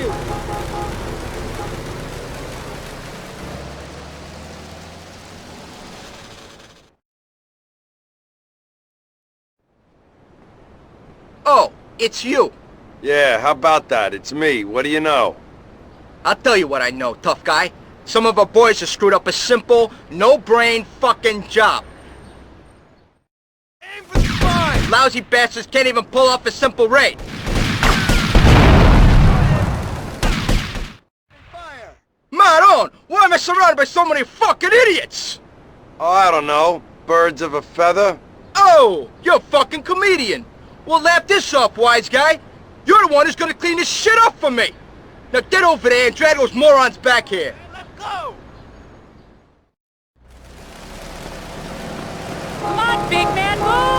shoot. Oh, it's you. Yeah, how about that? It's me. What do you know? I'll tell you what I know, tough guy. Some of our boys have screwed up a simple, no-brain fucking job. Aim for the spine! Lousy bastards can't even pull off a simple raid. Maron, why am I surrounded by so many fucking idiots? Oh, I don't know. Birds of a feather? Oh, you're a fucking comedian. Well, laugh this off, wise guy. You're the one who's gonna clean this shit up for me. Now get over there and drag those morons back here. Let's go! Come on, big man, move!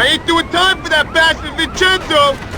I ain't doing time for that bastard Vincenzo!